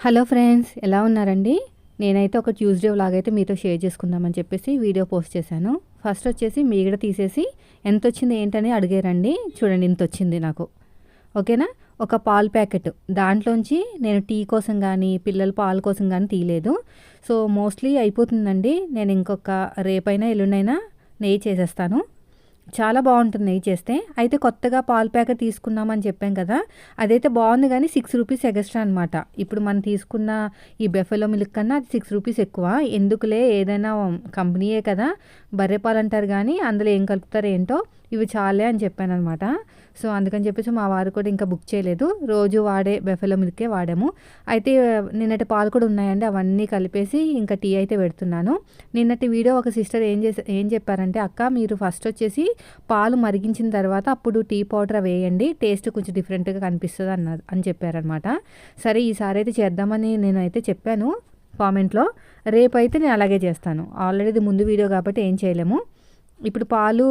Hello friends ఎలా ఉన్నారండి? నేనైతే ఒక ట్యూస్డే అయితే మీతో షేర్ చేసుకుందామని చెప్పేసి వీడియో పోస్ట్ చేశాను. ఫస్ట్ వచ్చేసి మీగడ తీసేసి ఎంత వచ్చింది ఏంటని అడిగారండి. చూడండి ఇంత వచ్చింది నాకు. ఓకేనా? ఒక పాలు ప్యాకెట్. దాంట్లోంచి నేను టీ కోసం కానీ పిల్లల పాలు కోసం కానీ తీయలేదు. సో మోస్ట్లీ అయిపోతుందండి. నేను ఇంకొక రేపైనా ఎల్లుండైనా నెయ్యి చేసేస్తాను. చాలా బాగుంటుంది నెయ్యి చేస్తే. అయితే కొత్తగా పాలు ప్యాకెట్ తీసుకున్నామని చెప్పాం కదా అదైతే బాగుంది కానీ సిక్స్ రూపీస్ ఎక్స్ట్రా అనమాట ఇప్పుడు మనం తీసుకున్న ఈ బెఫెలో మిల్క్ కన్నా అది సిక్స్ రూపీస్ ఎక్కువ. ఎందుకులే ఏదైనా కంపెనీయే కదా బర్రె పాలు అంటారు కానీ అందులో ఏం కలుపుతారు ఏంటో ఇవి చాలే అని చెప్పాను అనమాట సో అందుకని చెప్పేసి మా వారు కూడా ఇంకా బుక్ చేయలేదు. రోజు వాడే బెఫెలో మిల్కే వాడాము. అయితే నిన్నటి పాలు కూడా ఉన్నాయండి. అవన్నీ కలిపేసి ఇంకా టీ అయితే పెడుతున్నాను. నిన్నటి వీడియో ఒక సిస్టర్ ఏం చేసి ఏం చెప్పారంటే అక్క మీరు ఫస్ట్ వచ్చేసి పాలు మరిగించిన తర్వాత అప్పుడు టీ పౌడర్ వేయండి. టేస్ట్ కొంచెం డిఫరెంట్గా కనిపిస్తుంది అన్న అని చెప్పారనమాట సరే ఈసారి అయితే చేద్దామని నేను అయితే చెప్పాను కామెంట్లో. రేపు అయితే నేను అలాగే చేస్తాను. ఆల్రెడీ ఇది ముందు వీడియో కాబట్టి ఏం చేయలేము. ఇప్పుడు పాలు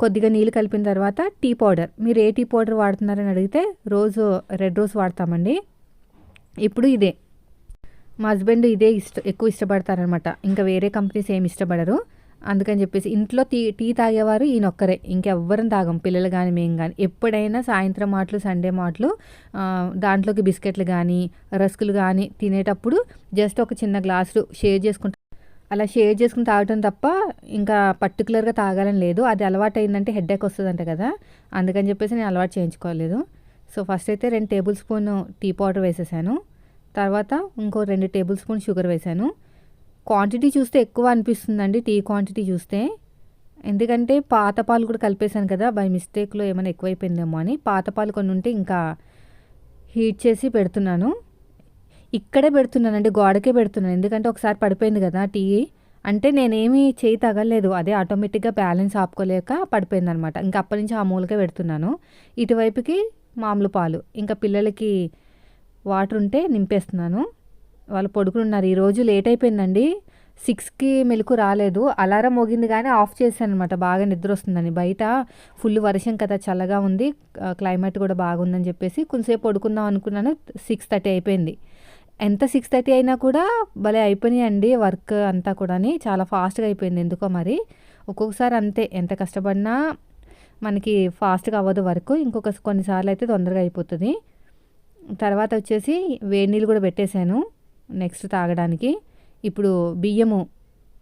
కొద్దిగా నీళ్ళు కలిపిన తర్వాత టీ పౌడర్. మీరు ఏ టీ పౌడర్ వాడుతున్నారని అడిగితే రోజు రెడ్ రోజ్ వాడతామండి. ఇప్పుడు ఇదే. మా హస్బెండ్ ఇదే ఇష్ట ఎక్కువ ఇష్టపడతారనమాట. ఇంకా వేరే కంపెనీస్ ఏమి ఇష్టపడరు. అందుకని చెప్పేసి ఇంట్లో టీ టీ తాగేవారు ఈయన ఒక్కరే. ఇంకెవ్వరం తాగం. పిల్లలు కానీ మేము కానీ ఎప్పుడైనా సాయంత్రం మాటలు సండే మాటలు దాంట్లోకి బిస్కెట్లు కానీ రస్కులు కానీ తినేటప్పుడు జస్ట్ ఒక చిన్న గ్లాసు షేర్ చేసుకుంటాం అలా షేర్ చేసుకుని తాగటం తప్ప ఇంకా పర్టికులర్గా తాగాలని లేదు. అది అలవాటు అయిందంటే హెడ్ఏక్ వస్తుందంట కదా. అందుకని చెప్పేసి నేను అలవాటు చేయించుకోలేదు. సో ఫస్ట్ అయితే రెండు టేబుల్ స్పూన్ టీ పౌడర్ వేసేసాను. తర్వాత ఇంకో రెండు టేబుల్ స్పూన్ షుగర్ వేసాను. క్వాంటిటీ చూస్తే ఎక్కువ అనిపిస్తుందండి టీ క్వాంటిటీ చూస్తే. ఎందుకంటే పాత పాలు కూడా కలిపేశాను కదా బై మిస్టేక్లో ఏమైనా ఎక్కువైపోయిందేమో అని. పాత పాలు కొన్ని ఉంటే ఇంకా హీట్ చేసి పెడుతున్నాను. ఇక్కడే పెడుతున్నానండి గోడకే పెడుతున్నాను. ఎందుకంటే ఒకసారి పడిపోయింది కదా టీ. అంటే నేనేమి చేయి తగలేదు అదే ఆటోమేటిక్గా బ్యాలెన్స్ ఆపుకోలేక పడిపోయింది అనమాట ఇంకా అప్పటి నుంచి ఆ మూలకే పెడుతున్నాను. ఇటువైపుకి మామూలు పాలు. ఇంకా పిల్లలకి వాటర్ ఉంటే నింపేస్తున్నాను. వాళ్ళు పడుకున్నారు ఈరోజు లేట్ అయిపోయిందండి. సిక్స్కి మెలకు రాలేదు. అలారం మోగింది కానీ ఆఫ్ చేశాను అనమాట బాగా నిద్ర వస్తుందని బయట ఫుల్ వర్షం కదా చల్లగా ఉంది. క్లైమేట్ కూడా బాగుందని చెప్పేసి కొంతసేపు పడుకుందాం అనుకున్నాను. సిక్స్ థర్టీ అయిపోయింది. ఎంత సిక్స్ థర్టీ అయినా కూడా భలే అయిపోయినాయండి వర్క్ అంతా కూడా చాలా ఫాస్ట్గా అయిపోయింది ఎందుకో మరి. ఒక్కొక్కసారి అంతే ఎంత కష్టపడినా మనకి ఫాస్ట్గా అవ్వదు వర్క్. ఇంకొక కొన్నిసార్లు అయితే తొందరగా అయిపోతుంది. తర్వాత వచ్చేసి వేడి నీళ్ళు కూడా పెట్టేశాను నెక్స్ట్ తాగడానికి. ఇప్పుడు బియ్యము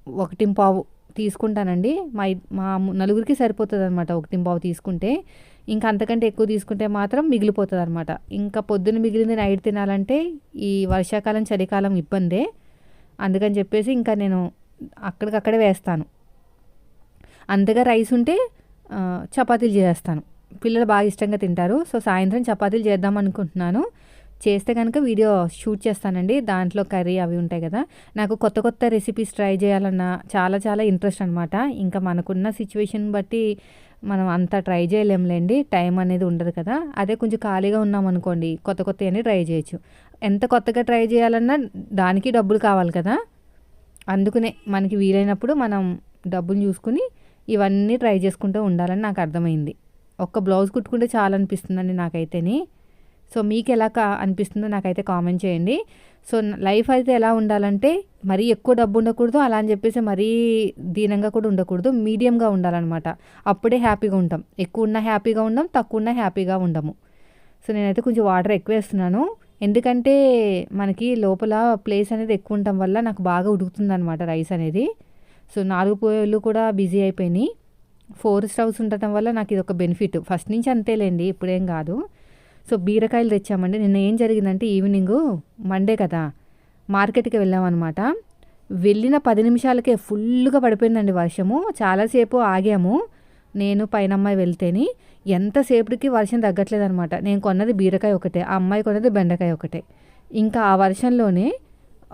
ఒకటింపావు తీసుకుంటానండి. మా మా నలుగురికి సరిపోతుంది అనమాట ఒకటింపావు తీసుకుంటే. ఇంకా అంతకంటే ఎక్కువ తీసుకుంటే మాత్రం మిగిలిపోతుంది అనమాట ఇంకా పొద్దున్న మిగిలింది నైట్ తినాలంటే ఈ వర్షాకాలం చలికాలం ఇబ్బందే. అందుకని చెప్పేసి ఇంకా నేను అక్కడికక్కడే వేస్తాను. అంతగా రైస్ ఉంటే చపాతీలు చేస్తాను పిల్లలు బాగా ఇష్టంగా తింటారు. సో సాయంత్రం చపాతీలు చేద్దాం అనుకుంటున్నాను. చేస్తే కనుక వీడియో షూట్ చేస్తానండి. దాంట్లో కర్రీ అవి ఉంటాయి కదా. నాకు కొత్త కొత్త రెసిపీస్ ట్రై చేయాలన్న చాలా చాలా ఇంట్రెస్ట్ అనమాట ఇంకా మనకున్న సిచ్యువేషన్ బట్టి మనం అంత ట్రై చేయలేంలేండి టైం అనేది ఉండదు కదా. అదే కొంచెం ఖాళీగా ఉన్నామనుకోండి కొత్త కొత్త అన్నీ ట్రై చేయొచ్చు. ఎంత కొత్తగా ట్రై చేయాలన్నా దానికి డబ్బులు కావాలి కదా. అందుకనే మనకి వీలైనప్పుడు మనం డబ్బులు చూసుకుని ఇవన్నీ ట్రై చేసుకుంటూ ఉండాలని నాకు అర్థమైంది. ఒక్క బ్లౌజ్ కుట్టుకుంటే చాలా అనిపిస్తుందండి నాకైతేని. సో మీకు ఎలా అనిపిస్తుందో నాకైతే కామెంట్ చేయండి. సో లైఫ్ అయితే ఎలా ఉండాలంటే మరీ ఎక్కువ డబ్బు ఉండకూడదు అలా అని చెప్పేసి మరీ దీనంగా కూడా ఉండకూడదు మీడియంగా ఉండాలన్నమాట. అప్పుడే హ్యాపీగా ఉంటాం. ఎక్కువ ఉన్న హ్యాపీగా ఉండం తక్కువ ఉన్న హ్యాపీగా ఉండము. సో నేనైతే కొంచెం వాటర్ ఎక్కువ వేస్తున్నాను ఎందుకంటే మనకి లోపల ప్లేస్ అనేది ఎక్కువ ఉండటం వల్ల నాకు బాగా ఉడుకుతుంది అనమాట రైస్ అనేది. సో నాలుగు పోయేళ్ళు కూడా బిజీ అయిపోయినాయి. ఫోర్ స్టవ్స్ ఉండటం వల్ల నాకు ఇది ఒక బెనిఫిట్. ఫస్ట్ నుంచి అంతేలేండి ఇప్పుడేం కాదు. సో బీరకాయలు తెచ్చామండి. నిన్న ఏం జరిగిందంటే ఈవినింగ్ మండే కదా మార్కెట్కి వెళ్ళామన్నమాట. వెళ్ళిన పది నిమిషాలకే ఫుల్గా పడిపోయిందండి వర్షము. చాలాసేపు ఆగాము. నేను పైన అమ్మాయి వెళ్తేని ఎంతసేపటికి వర్షం తగ్గట్లేదనమాట నేను కొన్నది బీరకాయ ఒకటే ఆ అమ్మాయి కొన్నది బెండకాయ ఒకటే. ఇంకా ఆ వర్షంలోనే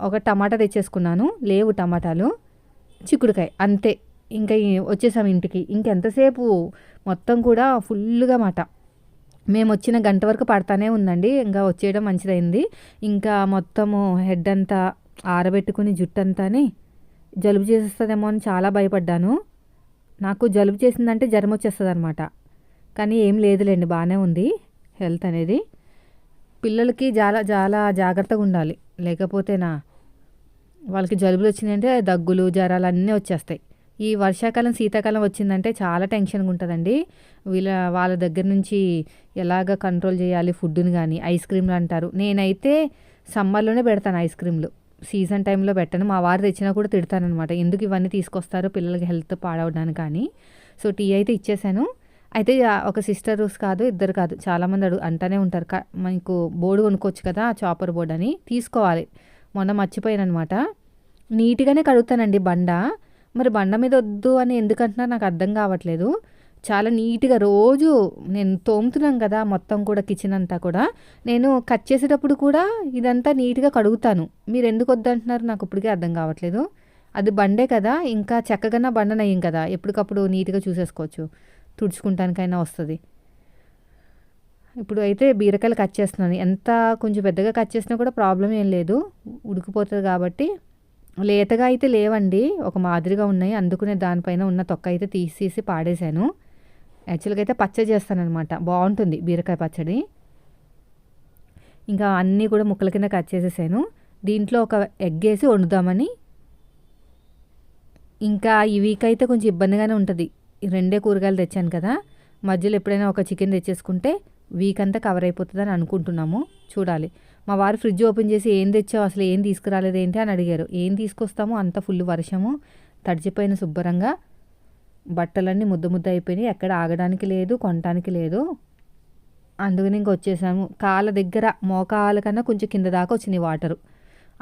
ఒక టమాటా తెచ్చేసుకున్నాను. లేవు టమాటాలు చిక్కుడుకాయ అంతే. ఇంకా వచ్చేసాం ఇంటికి. ఇంకెంతసేపు? మొత్తం కూడా ఫుల్గా మాట. మేము వచ్చిన గంట వరకు పడతానే ఉందండి. ఇంకా వచ్చేయడం మంచిదైంది. ఇంకా మొత్తము హెడ్ అంతా ఆరబెట్టుకుని జుట్టు అంతాని జలుబు చేసేస్తుందేమో అని చాలా భయపడ్డాను. నాకు జలుబు చేసిందంటే జ్వరం వచ్చేస్తుంది అనమాట కానీ ఏం లేదులేండి బాగానే ఉంది హెల్త్ అనేది. పిల్లలకి చాలా చాలా జాగ్రత్తగా ఉండాలి. లేకపోతేనా వాళ్ళకి జలుబులు వచ్చినాయంటే దగ్గులు జ్వరాలు అన్నీ వచ్చేస్తాయి. ఈ వర్షాకాలం శీతాకాలం వచ్చిందంటే చాలా టెన్షన్గా ఉంటుందండి. వీళ్ళ వాళ్ళ దగ్గర నుంచి ఎలాగ కంట్రోల్ చేయాలి ఫుడ్ని కానీ ఐస్ క్రీమ్లు అంటారు. నేనైతే సమ్మర్లోనే పెడతాను ఐస్ క్రీమ్లు. సీజన్ టైంలో పెట్టను. మా వారు తెచ్చినా కూడా తిడతానమాట ఎందుకు ఇవన్నీ తీసుకొస్తారు పిల్లలకి హెల్త్ పాడవడానికి కానీ. సో టీ అయితే ఇచ్చేసాను. అయితే ఒక సిస్టర్స్ కాదు ఇద్దరు కాదు. చాలామంది అడుగు అంటూనే ఉంటారు. మీకు బోర్డు కొనుక్కోవచ్చు కదా చాపర్ బోర్డు అని. తీసుకోవాలి. మొన్న మర్చిపోయాను అనమాట నీట్గానే కడుగుతానండి బండ. మరి బండ మీద వద్దు అని ఎందుకంటున్నా నాకు అర్థం కావట్లేదు. చాలా నీట్గా రోజు నేను తోముతున్నాను కదా మొత్తం కూడా కిచెన్ అంతా కూడా. నేను కట్ చేసేటప్పుడు కూడా ఇదంతా నీట్గా కడుగుతాను. మీరు ఎందుకు వద్దంటున్నారు? నాకు ఇప్పటికే అర్థం కావట్లేదు. అది బండే కదా ఇంకా చక్కగా బండనయ్యం కదా. ఎప్పటికప్పుడు నీట్గా చూసేసుకోవచ్చు. తుడుచుకుంటానికైనా వస్తుంది. ఇప్పుడు అయితే బీరకాయలు కట్ చేస్తున్నాను. ఎంత కొంచెం పెద్దగా కట్ చేసినా కూడా ప్రాబ్లం ఏం లేదు. ఉడికిపోతుంది కాబట్టి లేతగా అయితే లేవండి. ఒక మాదిరిగా ఉన్నాయి. అందుకునే దానిపైన ఉన్న తొక్క అయితే తీసేసి పాడేశాను. యాక్చువల్గా అయితే పచ్చడి చేస్తానమాట బాగుంటుంది బీరకాయ పచ్చడి. ఇంకా అన్నీ కూడా ముక్కల కింద కట్ చేసేసాను. దీంట్లో ఒక ఎగ్ వేసి వండుదామని. ఇంకా ఈ వీక్ అయితే కొంచెం ఇబ్బందిగానే ఉంటుంది. రెండే కూరగాయలు తెచ్చాను కదా. మధ్యలో ఎప్పుడైనా ఒక చికెన్ తెచ్చేసుకుంటే వీక్ అంతా కవర్ అయిపోతుందని అనుకుంటున్నాము. చూడాలి. మా వారు ఫ్రిడ్జ్ ఓపెన్ చేసి ఏం తెచ్చావు? అసలు ఏం తీసుకురాలేదేంటి అని అడిగారు. ఏం తీసుకొస్తామో అంత ఫుల్ వర్షము తడిచిపోయిన శుభ్రంగా బట్టలన్నీ ముద్ద ముద్ద అయిపోయినాయి ఎక్కడ ఆగడానికి లేదు కొనడానికి లేదు. అందుకని ఇంక వచ్చేసాము. కాళ్ళ దగ్గర మోకాల కన్నా కొంచెం కింద దాకా వచ్చినాయి వాటరు.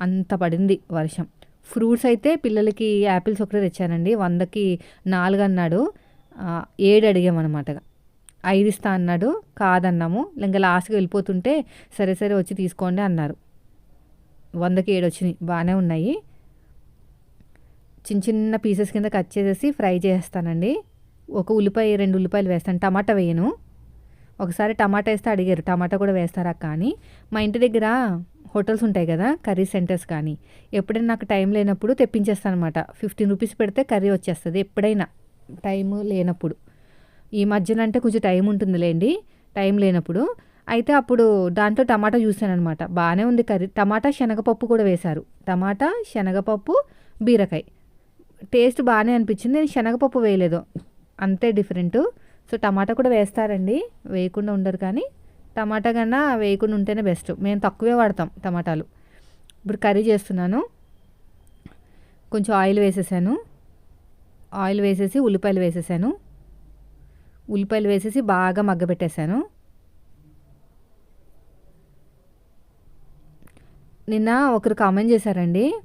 అంత పడింది వర్షం. ఫ్రూట్స్ అయితే పిల్లలకి యాపిల్స్ ఒకటే తెచ్చానండి. వందకి నాలుగు అన్నాడు. ఏడు అడిగామన్నమాట ఐదు ఇస్తా అన్నాడు. కాదన్నాము. ఇంకా లాస్ట్కి వెళ్ళిపోతుంటే సరే సరే వచ్చి తీసుకోండి అన్నారు. వందకి ఏడు వచ్చినాయి. బాగానే ఉన్నాయి. చిన్న చిన్న పీసెస్ కింద కట్ చేసేసి ఫ్రై చేస్తానండి. ఒక ఉల్లిపాయ రెండు ఉల్లిపాయలు వేస్తాను. టమాటా వేయను. ఒకసారి టమాటా వేస్తే అడిగారు. టమాటా కూడా వేస్తారా కానీ మా ఇంటి దగ్గర హోటల్స్ ఉంటాయి కదా కర్రీ సెంటర్స్ కానీ ఎప్పుడైనా నాకు టైం లేనప్పుడు తెప్పించేస్తాను అనమాట ఫిఫ్టీన్ రూపీస్ పెడితే కర్రీ వచ్చేస్తుంది ఎప్పుడైనా. టైము లేనప్పుడు. ఈ మధ్యన అంటే కొంచెం టైం ఉంటుందిలేండి టైం లేనప్పుడు. అయితే అప్పుడు దాంట్లో టమాటా చూసాను అనమాట బాగానే ఉంది కర్రీ. టమాటా శనగపప్పు కూడా వేశారు. టమాటా శనగపప్పు బీరకాయ. టేస్ట్ బాగానే అనిపించింది. నేను శనగపప్పు వేయలేదు. అంతే డిఫరెంట్. సో టమాటా కూడా వేస్తారండి. వేయకుండా ఉండరు కానీ టమాటా కన్నా వేయకుండా ఉంటేనే బెస్ట్. మేము తక్కువే వాడతాం టమాటాలు. ఇప్పుడు కర్రీ చేస్తున్నాను. కొంచెం ఆయిల్ వేసేసాను. ఆయిల్ వేసేసి ఉల్లిపాయలు వేసేసాను. ఉల్లిపాయలు వేసేసి బాగా మగ్గబెట్టేశాను. నిన్న ఒకరు కామెంట్ చేశారండి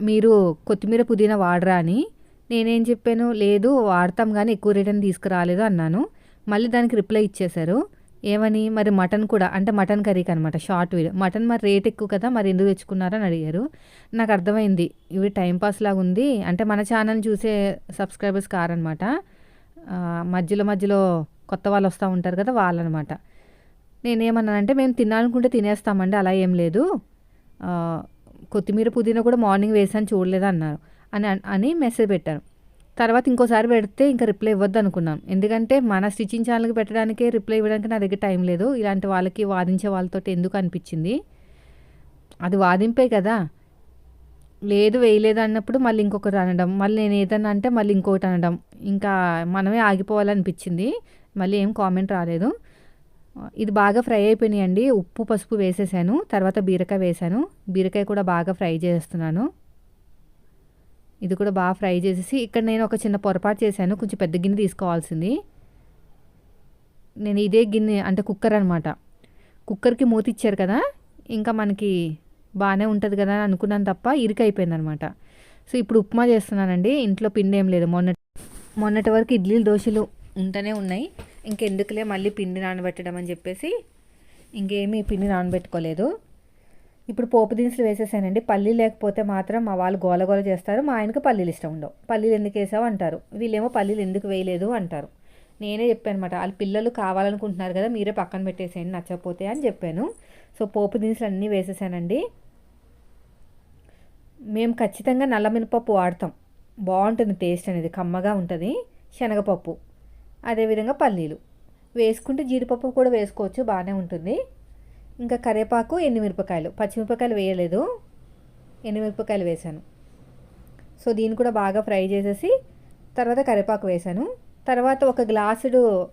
మీరు కొత్తిమీర పుదీనా వాడరా? అని. నేనేం చెప్పాను లేదు వాడతాం కానీ ఎక్కువ రిటర్న్ తీసుకురాలేదు అన్నాను. మళ్ళీ దానికి రిప్లై ఇచ్చేశారు. ఏమని? మరి మటన్ కూడా అంటే మటన్ కర్రీకి అనమాట షార్ట్ వీడియో మటన్ మరి రేట్ ఎక్కువ కదా మరి ఎందుకు తెచ్చుకున్నారని అడిగారు. నాకు అర్థమైంది ఇవి టైంపాస్ లాగా ఉంది అంటే మన ఛానల్ చూసే సబ్స్క్రైబర్స్ కారనమాట. మధ్యలో మధ్యలో కొత్త వాళ్ళు వస్తూ ఉంటారు కదా వాళ్ళనమాట. నేనేమన్నానంటే మేము తినాలనుకుంటే తినేస్తామండి అలా ఏం లేదు. కొత్తిమీర పుదీనా కూడా మార్నింగ్ వేసాను చూడలేదు అన్నారు. అని అని మెసేజ్ పెట్టాను తర్వాత ఇంకోసారి పెడితే ఇంకా రిప్లై ఇవ్వద్దు అనుకున్నాం ఎందుకంటే మన స్టిచ్చింగ్ ఛానల్కి పెట్టడానికే రిప్లై ఇవ్వడానికి నా దగ్గర టైం లేదు. ఇలాంటి వాళ్ళకి వాదించే వాళ్ళతో ఎందుకు అనిపించింది? అది వాదింపే కదా. లేదు వేయలేదు అన్నప్పుడు మళ్ళీ ఇంకొకటి అనడం. మళ్ళీ నేను ఏదన్నా అంటే మళ్ళీ ఇంకొకటి అనడం. ఇంకా మనమే ఆగిపోవాలనిపించింది. మళ్ళీ ఏం కామెంట్ రాలేదు. ఇది బాగా ఫ్రై అయిపోయినాయండి. ఉప్పు పసుపు వేసేసాను. తర్వాత బీరకాయ వేసాను. బీరకాయ కూడా బాగా ఫ్రై చేస్తున్నాను. ఇది కూడా బాగా ఫ్రై చేసేసి ఇక్కడ నేను ఒక చిన్న పొరపాటు చేశాను. కొంచెం పెద్ద గిన్నె తీసుకోవాల్సింది. నేను ఇదే గిన్నె అంటే కుక్కర్ అనమాట కుక్కర్కి మూతి ఇచ్చారు కదా? ఇంకా మనకి బాగానే ఉంటుంది కదా అని అనుకున్నాను తప్ప ఇరికైపోయింది అనమాట సో ఇప్పుడు ఉప్మా చేస్తున్నానండి. ఇంట్లో పిండి ఏం లేదు. మొన్నటి మొన్నటి వరకు ఇడ్లీలు దోశలు ఉంటూనే ఉన్నాయి. ఇంకెందుకులే మళ్ళీ పిండి నానబెట్టడం అని చెప్పేసి ఇంకేమీ పిండి నానబెట్టుకోలేదు. ఇప్పుడు పోపు దినుసులు వేసేసానండి. పల్లీలు లేకపోతే మాత్రం మా వాళ్ళు గోల గోల చేస్తారు. మా ఆయనకు పల్లీలు ఇష్టం ఉండవు. పల్లీలు ఎందుకు వేసావు అంటారు. వీళ్ళేమో పల్లీలు ఎందుకు వేయలేదు అంటారు. నేనే చెప్పాను అనమాట వాళ్ళ పిల్లలు కావాలనుకుంటున్నారు కదా మీరే పక్కన పెట్టేసేయండి నచ్చకపోతే అని చెప్పాను. సో పోపు దినుసులు అన్నీ వేసేసానండి. మేము ఖచ్చితంగా నల్ల మినపప్పు వాడతాం. బాగుంటుంది టేస్ట్ అనేది కమ్మగా ఉంటుంది. శనగపప్పు అదేవిధంగా పల్లీలు. వేసుకుంటే జీడిపప్పు కూడా వేసుకోవచ్చు బాగానే ఉంటుంది. ఇంకా కరివేపాకు ఎండుమిరపకాయలు. పచ్చిమిరపకాయలు వేయలేదు. ఎండుమిరపకాయలు వేసాను. సో దీన్ని కూడా బాగా ఫ్రై చేసేసి తర్వాత కరివేపాకు వేసాను. తర్వాత ఒక గ్లాసుడు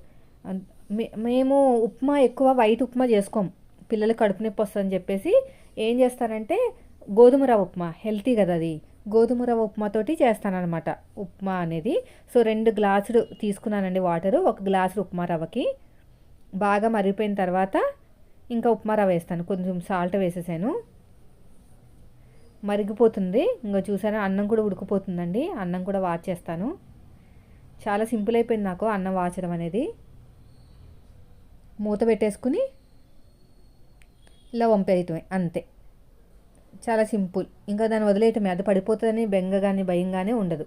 మే- మేము ఉప్మా ఎక్కువ వైట్ ఉప్మా చేసుకోం. పిల్లలు కడుపు నొప్పి వస్తుందని చెప్పేసి ఏం చేస్తానంటే గోధుమ రవ్వ ఉప్మా హెల్తీ కదా అది. గోధుమ రవ్వ ఉప్మాతోటి చేస్తానన్నమాట. ఉప్మా అనేది. సో రెండు గ్లాసులు తీసుకున్నానండి వాటరు. ఒక గ్లాసు ఉప్మా రవ్వకి. బాగా మరిగిపోయిన తర్వాత ఇంకా ఉప్మా రవ్వ వేస్తాను. కొంచెం సాల్ట్ వేసేసాను. మరిగిపోతుంది. ఇంకా చూసాను అన్నం కూడా ఉడికిపోతుందండి. అన్నం కూడా వాచ్ చేస్తాను చాలా సింపుల్ అయిపోయింది నాకు అన్నం వాచడం అనేది. మూత పెట్టేసుకుని ఇలా వంపేయటమే అంతే. చాలా సింపుల్. ఇంకా దాన్ని వదిలేయటమే. అది పడిపోతుందని బెంగ కానీ భయం కానీ ఉండదు.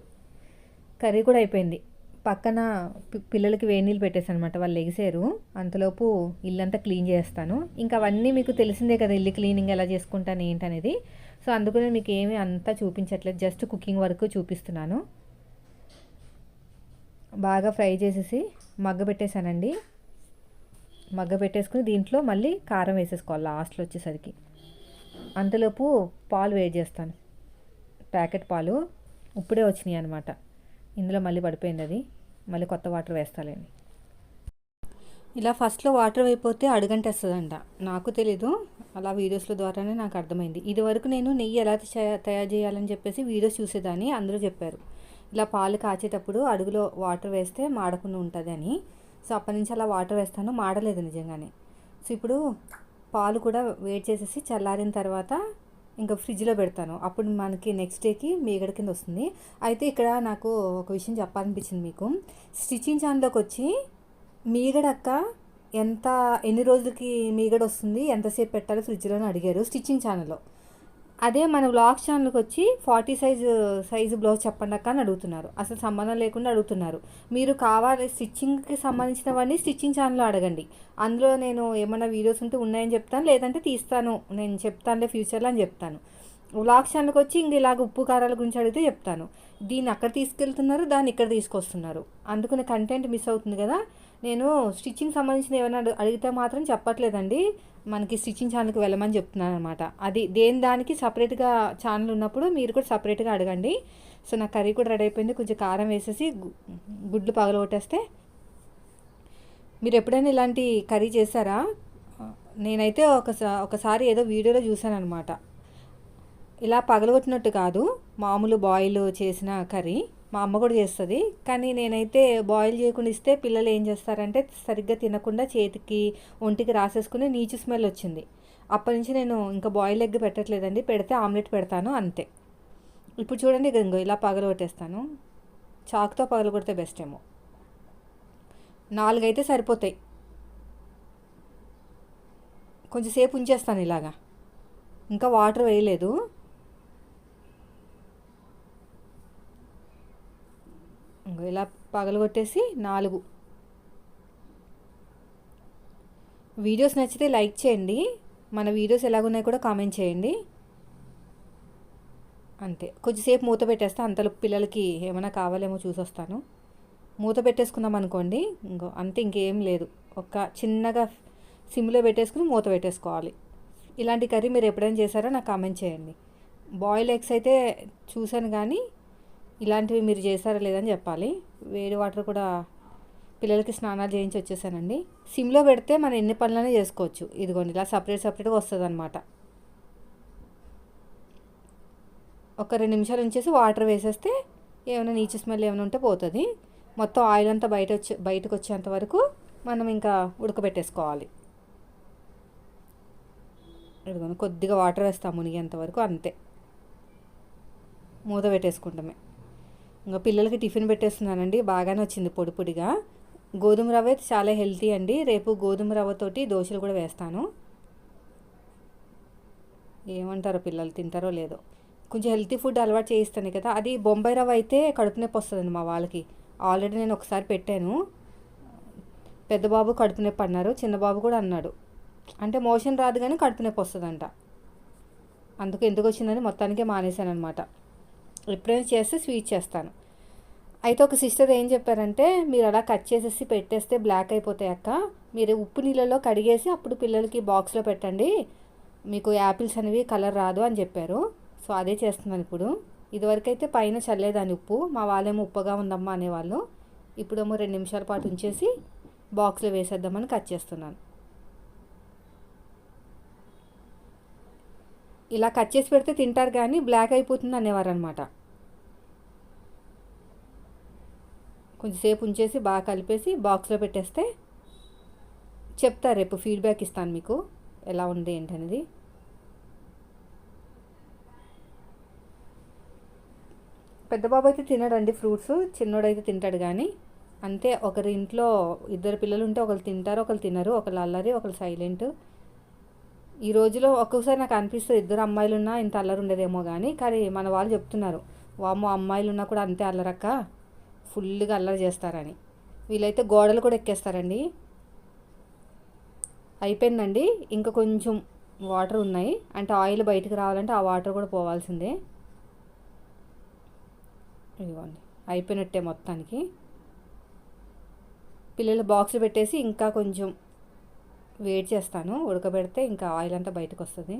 కర్రీ కూడా అయిపోయింది. పక్కన పిల్లలకి వేడి నీళ్ళు పెట్టేసాను అనమాట వాళ్ళు ఎగిసారు అంతలోపు ఇల్లంతా క్లీన్ చేస్తాను. ఇంకా అవన్నీ మీకు తెలిసిందే కదా ఇల్లు క్లీనింగ్ ఎలా చేసుకుంటాను ఏంటనేది. సో అందుకనే మీకు ఏమీ అంతా చూపించట్లేదు. జస్ట్ కుకింగ్ వరకు చూపిస్తున్నాను. బాగా ఫ్రై చేసేసి మగ్గ పెట్టేశానండి. మగ్గ పెట్టేసుకుని దీంట్లో మళ్ళీ కారం వేసేసుకోవాలి. లాస్ట్లో వచ్చేసరికి. అంతలోపు పాలు వేడి చేస్తాను. ప్యాకెట్ పాలు ఇప్పుడే వచ్చినాయి అనమాట ఇందులో మళ్ళీ పడిపోయింది అది. మళ్ళీ కొత్త వాటర్ వేస్తాలేండి. ఇలా ఫస్ట్లో వాటర్ అయిపోతే అడుగంటేస్తుందంట. నాకు తెలీదు. అలా వీడియోస్ల ద్వారానే నాకు అర్థమైంది. ఇదివరకు నేను నెయ్యి ఎలా తయారు చేయాలని చెప్పేసి వీడియోస్ చూసేదాన్ని. అందరూ చెప్పారు. ఇలా పాలు కాచేటప్పుడు అడుగులో వాటర్ వేస్తే మాడకుండా ఉంటుంది అని సో అప్పటి నుంచి అలా వాటర్ వేస్తాను. మాడలేదు నిజంగానే. సో ఇప్పుడు పాలు కూడా వేడి చేసేసి చల్లారిన తర్వాత ఇంకా ఫ్రిడ్జ్లో పెడతాను. అప్పుడు మనకి నెక్స్ట్ డేకి మీగడ కింద వస్తుంది. అయితే ఇక్కడ నాకు ఒక విషయం చెప్పాలనిపించింది మీకు. స్టిచ్చింగ్ ఛానల్లోకి వచ్చి మీగడక్క ఎంత ఎన్ని రోజులకి మీగడ వస్తుంది ఎంతసేపు పెట్టాలి ఫ్రిడ్జ్లో అడిగారు స్టిచ్చింగ్ ఛానల్లో అదే మన వ్లాగ్ ఛానల్కి వచ్చి ఫార్టీ సైజు సైజు బ్లౌజ్ చెప్పండి అక్క అని అడుగుతున్నారు. అసలు సంబంధం లేకుండా అడుగుతున్నారు. మీరు కావాలి స్టిచ్చింగ్కి సంబంధించినవన్నీ స్టిచ్చింగ్ ఛానల్లో అడగండి. అందులో నేను ఏమైనా వీడియోస్ ఉంటే ఉన్నాయని చెప్తాను లేదంటే తీస్తాను. నేను చెప్తానులే ఫ్యూచర్లో అని చెప్తాను. వ్లాగ్ ఛానల్కి వచ్చి ఇంక ఇలాగ ఉప్పు కారాల గురించి అడిగితే చెప్తాను. దీన్ని అక్కడ తీసుకెళ్తున్నారు దాన్ని ఇక్కడ తీసుకొస్తున్నారు. అందుకని కంటెంట్ మిస్ అవుతుంది కదా? నేను స్టిచ్చింగ్ సంబంధించిన ఏమైనా అడిగితే మాత్రం చెప్పట్లేదండి. మనకి స్టిచ్చింగ్ ఛానల్కి వెళ్ళమని చెప్తున్నాను అనమాట అది దేని దానికి సపరేట్గా ఛానల్ ఉన్నప్పుడు మీరు కూడా సపరేట్గా అడగండి. సో నా కర్రీ కూడా రెడీ అయిపోయింది. కొంచెం కారం వేసేసి గుడ్లు పగలగొట్టేస్తే. మీరు ఎప్పుడైనా ఇలాంటి కర్రీ చేశారా? నేనైతే ఒకసా ఒకసారి ఏదో వీడియోలో చూశాను అనమాట ఇలా పగలగొట్టినట్టు కాదు. మామూలు బాయిల్ చేసిన కర్రీ. మా అమ్మ కూడా చేస్తుంది. కానీ నేనైతే బాయిల్ చేయకుండా ఇస్తే పిల్లలు ఏం చేస్తారంటే సరిగ్గా తినకుండా చేతికి ఒంటికి రాసేసుకుని నీచు స్మెల్ వచ్చింది. అప్పటి నుంచి నేను ఇంకా బాయిల్ ఎగ్ పెట్టట్లేదండి. పెడితే ఆమ్లెట్ పెడతాను అంతే. ఇప్పుడు చూడండి ఇక ఇంకో ఇలా పగలగొట్టేస్తాను. చాకుతో పగలగొడితే బెస్ట్ ఏమో. నాలుగైతే సరిపోతాయి. కొంచెం సేపు ఉంచేస్తాను ఇలాగా. ఇంకా వాటర్ వేయలేదు. ఇలా పగలగొట్టేసి నాలుగు. వీడియోస్ నచ్చితే లైక్ చేయండి. మన వీడియోస్ ఎలాగున్నాయి కూడా కామెంట్ చేయండి. అంతే. కొద్దిసేపు మూత పెట్టేస్తే అంతలో పిల్లలకి ఏమైనా కావాలేమో చూసొస్తాను. మూత పెట్టేసుకున్నాం అనుకోండి ఇంకో అంతే ఇంకేం లేదు. ఒక చిన్నగా సిమ్లో పెట్టేసుకుని మూత పెట్టేసుకోవాలి. ఇలాంటి కర్రీ మీరు ఎప్పుడైనా చేశారో? నాకు కామెంట్ చేయండి. బాయిల్ ఎగ్స్ అయితే చూశాను కానీ ఇలాంటివి మీరు చేశారా లేదని చెప్పాలి. వేడి వాటర్ కూడా పిల్లలకి స్నానాలు చేయించి వచ్చేసానండి. సిమ్లో పెడితే మనం ఎన్ని పనులనే చేసుకోవచ్చు. ఇదిగోండి ఇలా సపరేట్ సపరేట్గా వస్తుంది అనమాట ఒక రెండు నిమిషాలు ఉంచేసి వాటర్ వేసేస్తే ఏమైనా నీచు స్మెల్ ఏమైనా ఉంటే పోతుంది. మొత్తం ఆయిల్ అంతా బయట వచ్చి బయటకు వచ్చేంత వరకు మనం ఇంకా ఉడకబెట్టేసుకోవాలి. ఇదిగోండి కొద్దిగా వాటర్ వేస్తాం మునిగేంత వరకు అంతే. మూత పెట్టేసుకుంటామే. ఇంకా పిల్లలకి టిఫిన్ పెట్టేస్తున్నానండి. బాగానే వచ్చింది పొడి పొడిగా. గోధుమ రవ్వ అయితే చాలా హెల్తీ అండి. రేపు గోధుమ రవ్వతోటి దోశలు కూడా వేస్తాను. ఏమంటారో పిల్లలు తింటారో లేదో. కొంచెం హెల్తీ ఫుడ్ అలవాటు చేయిస్తాను కదా. అది బొంబాయి రవ్వ అయితే కడుపు నొప్పి వస్తుందండి మా వాళ్ళకి. ఆల్రెడీ నేను ఒకసారి పెట్టాను. పెద్ద బాబు కడుపు నొప్పి అన్నారు. చిన్న బాబు కూడా అన్నాడు. అంటే మోషన్ రాదు కానీ కడుపు నొప్పి వస్తుందంట. అందుకు ఎందుకు వచ్చిందని మొత్తానికే మానేశాను అనమాట ఎప్పుడైనా చేస్తే స్వీట్ చేస్తాను. అయితే ఒక సిస్టర్ ఏం చెప్పారంటే మీరు అలా కట్ చేసేసి పెట్టేస్తే బ్లాక్ అయిపోతాయి అక్క. మీరు ఉప్పు నీళ్ళలో కడిగేసి అప్పుడు పిల్లలకి బాక్స్లో పెట్టండి. మీకు యాపిల్స్ అనేవి కలర్ రాదు అని చెప్పారు. సో అదే చేస్తున్నాను ఇప్పుడు. ఇదివరకైతే పైన చల్లేదాన్ని ఉప్పు. మా వాళ్ళేమో ఉప్పగా ఉందమ్మా అనేవాళ్ళు. ఇప్పుడేమో రెండు నిమిషాల పాటు ఉంచేసి బాక్స్లో వేసేద్దామని కట్ చేస్తున్నాను. ఇలా కట్ చేసి పెడితే తింటారు కానీ బ్లాక్ అయిపోతుంది అనేవారు అనమాట కొంచెంసేపు ఉంచేసి బాగా కలిపేసి బాక్స్లో పెట్టేస్తే చెప్తా రేపు ఫీడ్బ్యాక్ ఇస్తాను మీకు ఎలా ఉంది ఏంటనేది. పెద్ద బాబు అయితే తినడండి ఫ్రూట్స్ చిన్నోడైతే తింటాడు కానీ అంతే ఒకరి ఇంట్లో ఇద్దరు పిల్లలు ఉంటే ఒకరు తింటారు ఒకరు తినరు ఒకరు అల్లరి ఒకరు సైలెంట్ ఈ రోజులో ఒక్కొక్కసారి నాకు అనిపిస్తుంది ఇద్దరు అమ్మాయిలు ఉన్నా ఇంత అల్లరి ఉండదేమో కానీ కానీ మన వాళ్ళు చెప్తున్నారు వామ్మో అమ్మాయిలు ఉన్నా కూడా అంతే అల్లరక్క ఫుల్గా అల్లరి చేస్తారని. వీళ్ళైతే గోడలు కూడా ఎక్కేస్తారండి. అయిపోయిందండి. ఇంకా కొంచెం వాటర్ ఉన్నాయి. అంటే ఆయిల్ బయటకు రావాలంటే ఆ వాటర్ కూడా పోవాల్సిందే. ఇదిగోండి. అయిపోయినట్టే మొత్తానికి. పిల్లలు బాక్స్ పెట్టేసి ఇంకా కొంచెం వేడి చేస్తాను ఉడకబెడితే ఇంకా ఆయిల్ అంతా బయటకు వస్తుంది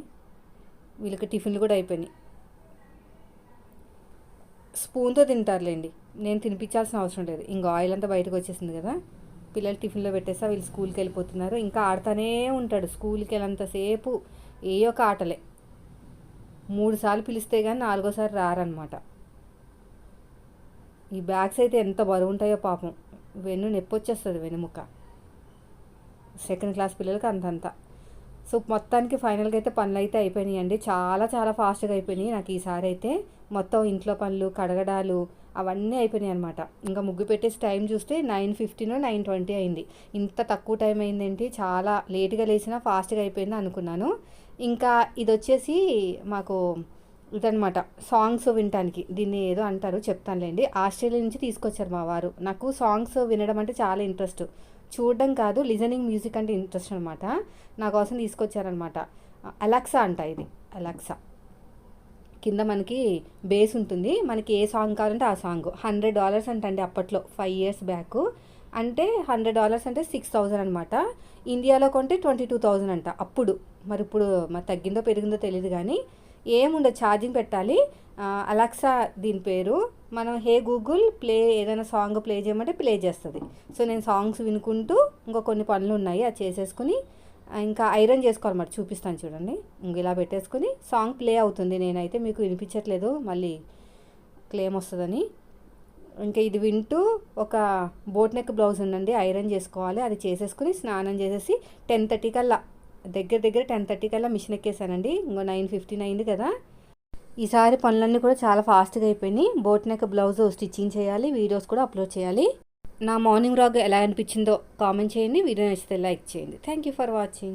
వీళ్ళకి టిఫిన్లు కూడా అయిపోయినాయి. స్పూన్తో తింటారులేండి. నేను తినిపించాల్సిన అవసరం లేదు. ఇంకా ఆయిల్ అంతా బయటకు వచ్చేసింది కదా. పిల్లలు టిఫిన్లో పెట్టేస్తా వీళ్ళు స్కూల్కి వెళ్ళిపోతున్నారు. ఇంకా ఆడుతూనే ఉంటాడు. స్కూల్కి వెళ్ళంతసేపు ఏ ఒక ఆటలే. మూడు సార్లు పిలిస్తే కానీ నాలుగోసారి రారనమాట ఈ బ్యాగ్స్ అయితే ఎంత బరువు ఉంటాయో పాపం. వెన్ను నొప్పి వచ్చేస్తుంది వెనుముక సెకండ్ క్లాస్ పిల్లలకి అంతంత. సో మొత్తానికి ఫైనల్గా అయితే పనులు అయితే అయిపోయినాయి అండి చాలా చాలా ఫాస్ట్గా అయిపోయినాయి. నాకు ఈసారి అయితే మొత్తం ఇంట్లో పనులు కడగడాలు అవన్నీ అయిపోయినాయి అనమాట ఇంకా ముగ్గు పెట్టేసి టైం చూస్తే నైన్ ఫిఫ్టీన్ నైన్ ట్వంటీ అయింది. ఇంత తక్కువ టైం అయిందేంటి? చాలా లేట్గా లేచినా ఫాస్ట్గా అయిపోయింది అనుకున్నాను. ఇంకా ఇది వచ్చేసి మాకు ఇదనమాట సాంగ్స్ వినటానికి. దీన్ని ఏదో అంటారు చెప్తానులేండి. ఆస్ట్రేలియా నుంచి తీసుకొచ్చారు మా వారు. నాకు సాంగ్స్ వినడం అంటే చాలా ఇంట్రెస్ట్. చూడడం కాదు లిజనింగ్ మ్యూజిక్ అంటే ఇంట్రెస్ట్ అనమాట నా కోసం తీసుకొచ్చారనమాట అలెక్సా అంట ఇది అలెక్సా. కింద మనకి బేస్ ఉంటుంది. మనకి ఏ సాంగ్ కావాలంటే ఆ సాంగ్. హండ్రెడ్ డాలర్స్ అంటండి అప్పట్లో ఫైవ్ ఇయర్స్ బ్యాక్. అంటే హండ్రెడ్ డాలర్స్ అంటే సిక్స్ థౌజండ్ అనమాట ఇండియాలో కొంటే ట్వంటీ టూ థౌజండ్ అంట. అప్పుడు. మరి ఇప్పుడు మరి తగ్గిందో పెరిగిందో తెలియదు కానీ ఏముండదు ఛార్జింగ్ పెట్టాలి. అలెక్సా దీని పేరు. మనం హే గూగుల్ ప్లే ఏదైనా సాంగ్ ప్లే చేయమంటే ప్లే చేస్తుంది. సో నేను సాంగ్స్ వినుకుంటూ ఇంకా కొన్ని పనులు ఉన్నాయి అది చేసేసుకుని ఇంకా ఐరన్ చేసుకోవాలి చూపిస్తాను చూడండి. ఇంక ఇలా పెట్టేసుకుని సాంగ్ ప్లే అవుతుంది. నేనైతే మీకు వినిపించట్లేదు మళ్ళీ క్లెయిమ్ వస్తుందని. ఇంకా ఇది వింటూ ఒక బోట్ నెక్ బ్లౌజ్ ఉందండి ఐరన్ చేసుకోవాలి. అది చేసేసుకుని స్నానం చేసేసి టెన్ థర్టీ కల్లా దగ్గర దగ్గర టెన్ థర్టీ కల్లా మిషన్ ఎక్కేసానండి. ఇంకో నైన్ ఫిఫ్టీన్ అయింది కదా. ఈసారి పనులన్నీ కూడా చాలా ఫాస్ట్గా అయిపోయినాయి. బోట్ నెక్ బ్లౌజ్ స్టిచ్చింగ్ చేయాలి వీడియోస్ కూడా అప్లోడ్ చేయాలి. నా మార్నింగ్ రాగ్ ఎలా అనిపించిందో కామెంట్ చేయండి. వీడియో నచ్చితే లైక్ చేయండి. Thank you for watching